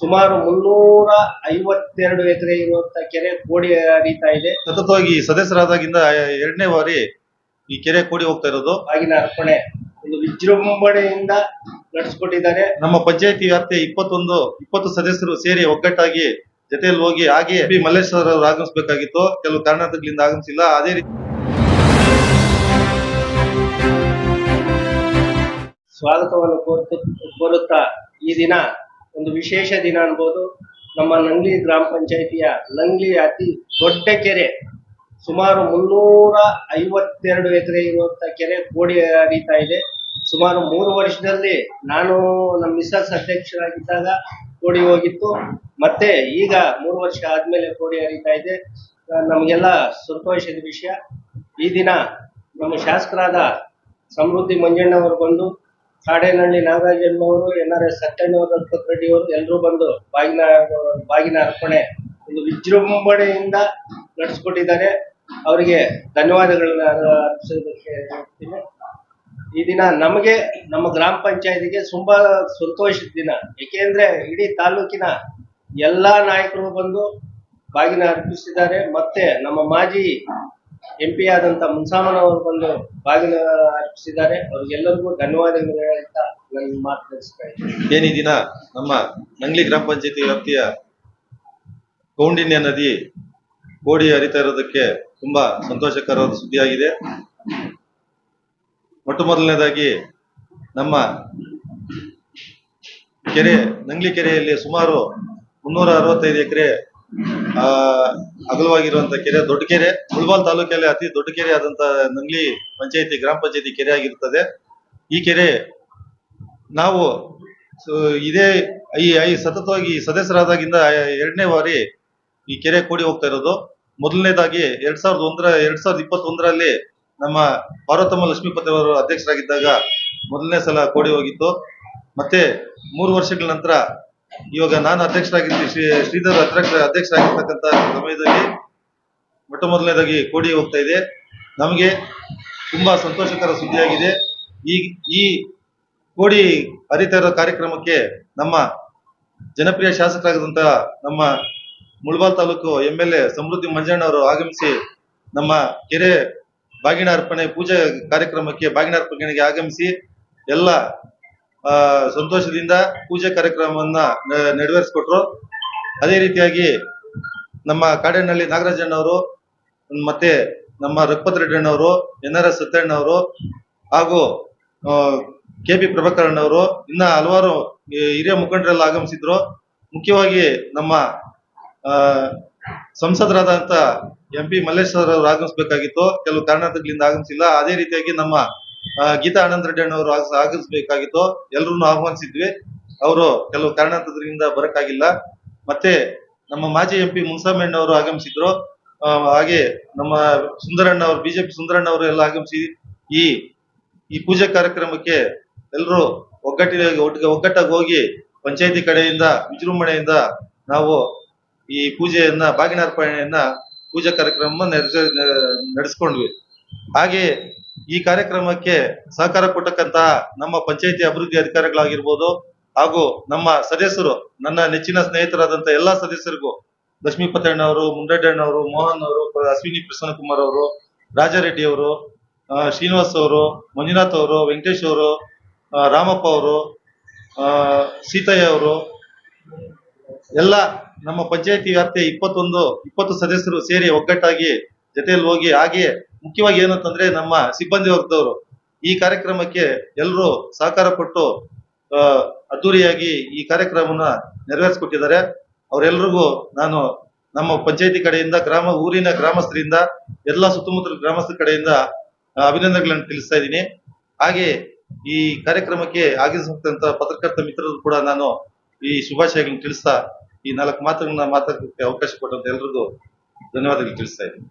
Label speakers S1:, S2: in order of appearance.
S1: ಸುಮಾರು ಮುನ್ನೂರ ಐವತ್ತೆರಡು ಎಕರೆ ಇರುವಂತ ಕೆರೆ ಕೋಡಿ ಹರಿತಾ ಇದೆ.
S2: ಸತತವಾಗಿ ಸದಸ್ಯರಾದಾಗಿಂದ ಎರಡನೇ ಬಾರಿ ಈ ಕೆರೆ ಕೋಡಿ ಹೋಗ್ತಾ ಇರೋದು.
S1: ಆಗಿನ ಅರ್ಪಣೆ ಒಂದು ವಿಜೃಂಭಣೆಯಿಂದ ನಡೆಸ್ಕೊಟ್ಟಿದ್ದಾರೆ.
S2: ನಮ್ಮ ಪಂಚಾಯತಿ ವ್ಯಾಪ್ತಿಯ ಇಪ್ಪತ್ತೊಂದು ಇಪ್ಪತ್ತು ಸದಸ್ಯರು ಸೇರಿ ಒಗ್ಗಟ್ಟಾಗಿ ಜೊತೆಯಲ್ಲಿ ಹೋಗಿ ಹಾಗೆ ಬಿ ಮಲ್ಲೇಶ್ವರ ಅವರು ಆಗಮಿಸಬೇಕಾಗಿತ್ತು. ಕೆಲವು ಕಾರಣಗಳಿಂದ ಆಗಮಿಸಿಲ್ಲ. ಅದೇ ರೀತಿ
S1: ಸ್ವಾಗತವನ್ನು ಕೋರುತ್ತ ಕೋರುತ್ತಾ ಈ ದಿನ ಒಂದು ವಿಶೇಷ ದಿನ ಅನ್ಬೋದು. ನಮ್ಮ ನಂಗ್ಲಿ ಗ್ರಾಮ ಪಂಚಾಯಿತಿಯ ನಂಗ್ಲಿ ಅತಿ ದೊಡ್ಡ ಕೆರೆ, ಸುಮಾರು ಮುನ್ನೂರ ಐವತ್ತೆರಡು ಎಕರೆ ಇರುವಂತ ಕೆರೆ ಕೋಡಿ ಹರಿತಾ ಇದೆ. ಸುಮಾರು ಮೂರು ವರ್ಷದಲ್ಲಿ ನಾನು ನಮ್ಮ ಮಿಸಸ್ ಅಧ್ಯಕ್ಷರಾಗಿದ್ದಾಗ ಕೋಡಿ ಹೋಗಿತ್ತು. ಮತ್ತೆ ಈಗ ಮೂರು ವರ್ಷ ಆದ್ಮೇಲೆ ಕೋಡಿ ಹರಿತಾ ಇದೆ. ನಮಗೆಲ್ಲ ಸಂತೋಷದ ವಿಷಯ. ಈ ದಿನ ನಮ್ಮ ಶಾಸಕರಾದ ಸಮೃದ್ಧಿ ಮಂಜಣ್ಣವರು ಬಂದು ಕಾಡೇನಹಳ್ಳಿ ನಾಗರಾಜಣ್ಣವರು ಎನ್ ಆರ್ ಎಸ್ ಸತ್ಯಣ್ಣವರು ರೆಡ್ಡಿ ಅವರು ಎಲ್ಲರೂ ಬಂದು ಬಾಗಿನ ಬಾಗಿನ ಅರ್ಪಣೆ, ಒಂದು ವಿಜೃಂಭಣೆಯಿಂದ ನಡೆಸ್ಕೊಟ್ಟಿದ್ದಾರೆ. ಅವರಿಗೆ ಧನ್ಯವಾದಗಳನ್ನ ಅರ್ಪಿಸೋದಕ್ಕೆ ಹೇಳ್ತೀನಿ. ಈ ದಿನ ನಮಗೆ, ನಮ್ಮ ಗ್ರಾಮ ಪಂಚಾಯತಿಗೆ ತುಂಬಾ ಸಂತೋಷದ ದಿನ. ಏಕೆಂದ್ರೆ ಇಡೀ ತಾಲೂಕಿನ ಎಲ್ಲಾ ನಾಯಕರು ಬಂದು ಬಾಗಿನ ಅರ್ಪಿಸಿದ್ದಾರೆ. ಮತ್ತೆ ನಮ್ಮ ಮಾಜಿ ಎಂ ಪಿ ಆದಂತ ಮುನ್ಸಾಮನವರು ಬಂದು ಬಾಗಿನ ಅರ್ಪಿಸಿದ್ದಾರೆ. ಅವ್ರಿಗೆಲ್ಲರಿಗೂ ಧನ್ಯವಾದಗಳು ಹೇಳ್ತಾ ಮಾತು ತಿಳಿಸ್ತಾ ಇದ್ದೀನಿ.
S2: ದಿನ ನಮ್ಮ ನಂಗ್ಲಿ ಗ್ರಾಮ ಪಂಚಾಯತಿ ವ್ಯಾಪ್ತಿಯ ಕೌಂಡಿನ್ಯ ನದಿ ಕೋಡಿ ಹರಿತಾ ಇರೋದಕ್ಕೆ ತುಂಬಾ ಸಂತೋಷಕರವಾದ ಸುದ್ದಿಯಾಗಿದೆ. ಮೊಟ್ಟ ಮೊದಲನೇದಾಗಿ ನಮ್ಮ ಕೆರೆ, ನಂಗ್ಲಿ ಕೆರೆಯಲ್ಲಿ ಸುಮಾರು ಮುನ್ನೂರ ಅರವತ್ತೈದು ಎಕರೆ ಅಗಲವಾಗಿರುವಂತ ಕೆರೆ, ದೊಡ್ಡ ಕೆರೆ. ಮುಳಬಾಲ್ ತಾಲೂಕಲ್ಲಿ ಅತಿ ದೊಡ್ಡ ಕೆರೆ ಆದಂತ ನಂಗ್ಲಿ ಪಂಚಾಯತಿ, ಗ್ರಾಮ ಪಂಚಾಯತಿ ಕೆರೆ ಆಗಿರುತ್ತದೆ ಈ ಕೆರೆ ನಾವು ಇದೇ, ಈ ಐ ಸತತವಾಗಿ ಸದಸ್ಯರಾದಾಗಿಂದ ಎರಡನೇ ಬಾರಿ ಈ ಕೆರೆ ಕೂಡಿ ಹೋಗ್ತಾ ಇರೋದು. ಮೊದಲನೇದಾಗಿ ಎರಡ್ ಸಾವಿರದ ಒಂದರ, ಎರಡ್ ಸಾವಿರದ ಇಪ್ಪತ್ತೊಂದರಲ್ಲಿ ನಮ್ಮ ಪಾರ್ವತಮ್ಮ ಲಕ್ಷ್ಮೀಪತಿ ಅವರು ಅಧ್ಯಕ್ಷರಾಗಿದ್ದಾಗ ಮೊದಲನೇ ಸಲ ಕೋಡಿ ಹೋಗಿತ್ತು. ಮತ್ತೆ ಮೂರು ವರ್ಷಗಳ ನಂತರ ಇವಾಗ ನಾನು ಅಧ್ಯಕ್ಷರಾಗಿದ್ದೀನಿ ಶ್ರೀ, ಶ್ರೀಧರ್ ಅಧ್ಯಕ್ಷ, ಅಧ್ಯಕ್ಷರಾಗಿರ್ತಕ್ಕಂಥ ಸಮಯದಲ್ಲಿ ಮೊಟ್ಟ ಮೊದಲನೇದಾಗಿ ಕೋಡಿ ಹೋಗ್ತಾ ಇದೆ. ನಮಗೆ ತುಂಬಾ ಸಂತೋಷಕರ ಸುದ್ದಿಯಾಗಿದೆ. ಈ ಈ ಕೋಡಿ ಹರಿತಾ ಕಾರ್ಯಕ್ರಮಕ್ಕೆ ನಮ್ಮ ಜನಪ್ರಿಯ ಶಾಸಕರಾಗದಂತ ನಮ್ಮ Mulbagal taluk M L A Samruddhi Manjanna ಅವರು ಆಗಮಿಸಿ ನಮ್ಮ ಕೆರೆ ಬಾಗಿನ ಅರ್ಪಣೆ ಪೂಜೆ ಕಾರ್ಯಕ್ರಮಕ್ಕೆ, ಬಾಗಿನ ಅರ್ಪಣೆಗೆ ಆಗಮಿಸಿ ಎಲ್ಲ ಸಂತೋಷದಿಂದ ಪೂಜೆ ಕಾರ್ಯಕ್ರಮವನ್ನ ನೆರವೇರಿಸ್ಕೊಟ್ರು. ಅದೇ ರೀತಿಯಾಗಿ ನಮ್ಮ ಕಾಡೇನಹಳ್ಳಿ ನಾಗರಾಜಣ್ಣವರು ಮತ್ತೆ ನಮ್ಮ ರಘುಪತ್ ರೆಡ್ಡಣ್ಣವರು ಎನ್ ಆರ್ ಎಸ್ ಸತ್ಯಣ್ಣವರು ಹಾಗೂ ಕೆ ಪಿ ಪ್ರಭಾಕರಣ್ಣವರು ಇನ್ನ ಹಲವಾರು ಹಿರಿಯ ಮುಖಂಡರೆಲ್ಲ ಆಗಮಿಸಿದ್ರು. ಮುಖ್ಯವಾಗಿ ನಮ್ಮ ಸಂಸದರಾದಂತ ಎಂ ಪಿ ಮಲ್ಲೇಶ್ವರ ಅವರು ಆಗಮಿಸಬೇಕಾಗಿತ್ತು. ಕೆಲವು ಕಾರಣಗಳಿಂದ ಆಗಮಿಸಿಲ್ಲ. ಅದೇ ರೀತಿಯಾಗಿ ನಮ್ಮ ಗೀತಾ ಆನಂದ್ ರೆಡ್ಡಿ ಅಣ್ಣವರು ಆಗಮಿಸಬೇಕಾಗಿತ್ತು ಎಲ್ಲರೂ ಆಹ್ವಾನಿಸಿದ್ವಿ. ಅವರು ಕೆಲವು ಕಾರಣದಿಂದ ಬರಕ್ಕಾಗಿಲ್ಲ. ಮತ್ತೆ ನಮ್ಮ ಮಾಜಿ ಎಂ ಪಿ ಮುನ್ಸಾಮಣ್ಣ ಅವರು ಆಗಮಿಸಿದ್ರು ಹಾಗೆ ನಮ್ಮ ಸುಂದರಣ್ಣ ಅವರು ಬಿಜೆಪಿ ಸುಂದರಣ್ಣ ಅವರು ಎಲ್ಲ ಆಗಮಿಸಿ ಈ ಈ ಪೂಜೆ ಕಾರ್ಯಕ್ರಮಕ್ಕೆ ಎಲ್ಲರೂ ಒಗ್ಗಟ್ಟಿನ ಒಟ್ಟಿಗೆ ಒಗ್ಗಟ್ಟಾಗಿ ಹೋಗಿ ಪಂಚಾಯತಿ ಕಡೆಯಿಂದ, ವಿಜೃಂಭಣೆಯಿಂದ ನಾವು ಈ ಪೂಜೆಯನ್ನ ಬಾಗಿನಾರ್ಪಣೆಯನ್ನ ಪೂಜಾ ಕಾರ್ಯಕ್ರಮ ನಡೆಸ ನಡೆಸ್ಕೊಂಡ್ವಿ. ಹಾಗೆ ಈ ಕಾರ್ಯಕ್ರಮಕ್ಕೆ ಸಹಕಾರ ಕೊಟ್ಟಕ್ಕಂತಹ ನಮ್ಮ ಪಂಚಾಯಿತಿ ಅಭಿವೃದ್ಧಿ ಅಧಿಕಾರಿಗಳಾಗಿರ್ಬೋದು ಹಾಗೂ ನಮ್ಮ ಸದಸ್ಯರು, ನನ್ನ ನೆಚ್ಚಿನ ಸ್ನೇಹಿತರಾದಂತ ಎಲ್ಲಾ ಸದಸ್ಯರಿಗೂ ಲಕ್ಷ್ಮೀಪತಣ್ಣ ಅವರು ಮುಂಡಡ್ಡಣ್ಣ ಅವರು, ಮೋಹನ್ ಅವರು, ಅಶ್ವಿನಿ ಪ್ರಸನ್ನಕುಮಾರ್ ಅವರು, ರಾಜಾರೆಡ್ಡಿ ಅವರು ಶ್ರೀನಿವಾಸ್ ಅವರು, ಮಂಜುನಾಥ್ ಅವರು, ವೆಂಕಟೇಶ್ ಅವರು ರಾಮಪ್ಪ ಅವರು ಸೀತಯ್ಯ ಅವರು, ಎಲ್ಲ ನಮ್ಮ ಪಂಚಾಯತಿ ವ್ಯಾಪ್ತಿಯ ಇಪ್ಪತ್ತೊಂದು, ಇಪ್ಪತ್ತು ಸದಸ್ಯರು ಸೇರಿ ಒಗ್ಗಟ್ಟಾಗಿ ಜೊತೆಯಲ್ಲಿ ಹೋಗಿ ಹಾಗೆ ಮುಖ್ಯವಾಗಿ ಏನಂತಂದ್ರೆ ನಮ್ಮ ಸಿಬ್ಬಂದಿ ವರ್ಗದವರು ಈ ಕಾರ್ಯಕ್ರಮಕ್ಕೆ ಎಲ್ಲರೂ ಸಹಕಾರ ಕೊಟ್ಟು ಅದ್ದೂರಿಯಾಗಿ ಈ ಕಾರ್ಯಕ್ರಮನ ನೆರವೇರಿಸಿಕೊಟ್ಟಿದ್ದಾರೆ. ಅವರೆಲ್ಲರಿಗೂ ನಾನು ನಮ್ಮ ಪಂಚಾಯತಿ ಕಡೆಯಿಂದ, ಗ್ರಾಮ, ಊರಿನ ಗ್ರಾಮಸ್ಥರಿಂದ, ಎಲ್ಲ ಸುತ್ತಮುತ್ತಲ ಗ್ರಾಮಸ್ಥರ ಕಡೆಯಿಂದ ಅಭಿನಂದನೆಗಳನ್ನು ತಿಳಿಸ್ತಾ ಇದ್ದೀನಿ. ಹಾಗೆ ಈ ಕಾರ್ಯಕ್ರಮಕ್ಕೆ ಆಗಮಿಸಿದಂತ ಪತ್ರಕರ್ತ ಮಿತ್ರರು ಕೂಡ ನಾನು ಈ ಶುಭಾಶಯಗಳನ್ನು ತಿಳಿಸ್ತಾ ಈ ನಾಲ್ಕು ಮಾತುಗಳನ್ನ ಮಾತಾಡೋದಕ್ಕೆ ಅವಕಾಶ ಕೊಟ್ಟಂತ ಎಲ್ರಿಗೂ ಧನ್ಯವಾದಗಳು ತಿಳಿಸ್ತಾ ಇದ್ದೀನಿ.